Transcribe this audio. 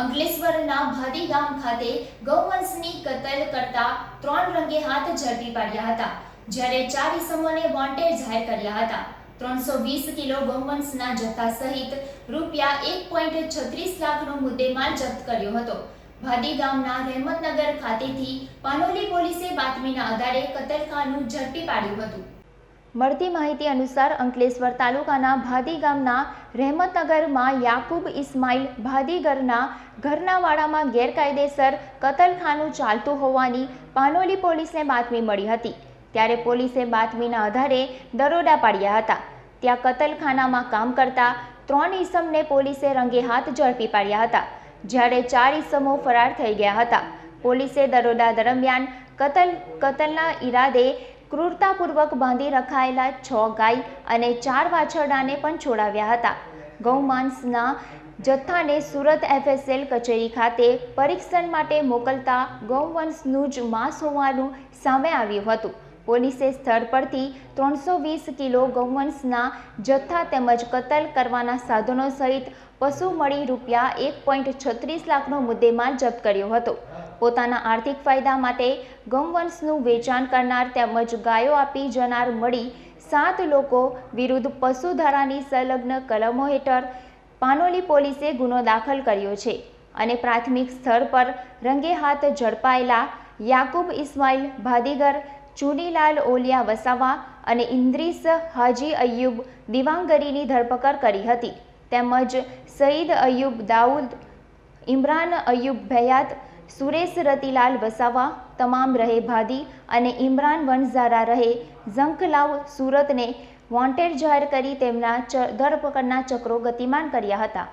અંકલેશ્વરના ભાદી ગામ ખાતે ગૌવંશની કતલ કરતા ત્રણ રંગે હાથ ઝડપી પાડ્યા હતા, જ્યારે ચાર ઇસમોને વોન્ટેડ જાહેર કર્યા હતા. ત્રણસો વીસ કિલો ગૌવંશના જથ્થા સહિત રૂપિયા એક પોઈન્ટ છત્રીસ લાખનો મુદ્દેમાલ જપ્ત કર્યો હતો. ભાદી ગામના રહેમતનગર ખાતેથી પાનોલી પોલીસે બાતમીના આધારે કતલખાનું ઝડપી પાડ્યું હતું. મળતી માહિતી અનુસાર અંકલેશ્વર તાલુકાના ભાદી ગામના રહેમતનગરમાં યાકુબ ઇસ્માઇલ ભાદીગરના ઘરના વાડામાં ગેરકાયદેસર કતલખાનું ચાલતું હોવાની પાનોલી પોલીસને બાતમી મળી હતી. ત્યારે પોલીસે બાતમીના આધારે દરોડા પાડ્યા હતા. ત્યાં કતલખાનામાં કામ કરતા ત્રણ ઈસમને પોલીસે રંગે હાથ ઝડપી પાડ્યા હતા, જ્યારે ચાર ઈસમો ફરાર થઈ ગયા હતા. પોલીસે દરોડા દરમિયાન કતલ કતલના ઈરાદે ક્રૂરતાપૂર્વક બાંધી રખાયેલા છ ગાય અને ચાર વાછરડાને પણ છોડાવ્યા હતા. ગૌમાંસના જથ્થાને સુરત એફએસએલ કચેરી ખાતે પરીક્ષણ માટે મોકલતા ગૌવંશનું જ માંસ હોવાનું સામે આવ્યું હતું. પોલીસે સ્થળ પરથી ત્રણસો વીસ કિલો ગૌવંશના જથ્થા તેમજ કતલ કરવાના સાધનો સહિત પશુ મળી રૂપિયા એક પોઈન્ટ છત્રીસ લાખનો મુદ્દેમાલ જપ્ત કર્યો હતો. પોતાના આર્થિક ફાયદા માટે ગૌવંશનું વેચાણ કરનાર તેમજ ગાયો આપી જનાર મળી સાત લોકો વિરુદ્ધ પશુધારાની સંલગ્ન કલમો હેઠળ પાનોલી પોલીસે ગુનો દાખલ કર્યો છે અને પ્રાથમિક સ્થળ પર રંગે હાથ ઝડપાયેલા યાકુબ ઇસ્માઇલ ભાદીગર, ચુનીલાલ ઓલિયા વસાવા અને ઇન્દ્રીસ હાજી અય્યુબ દિવાંગરીની ધરપકડ કરી હતી. તેમજ સઈદ અય્યુબ દાઉદ, ઇમરાન અય્યુબ ભયાત સુરેશ રતિલાલ વસાવા, તમામ રહે ભાદી અને ઇમરાન વણઝારા રહે. ઝંખલાવ સુરતને વોન્ટેડ જાહેર કરી તેમના ધરપકડના ચક્રો ગતિમાન કર્યા હતા.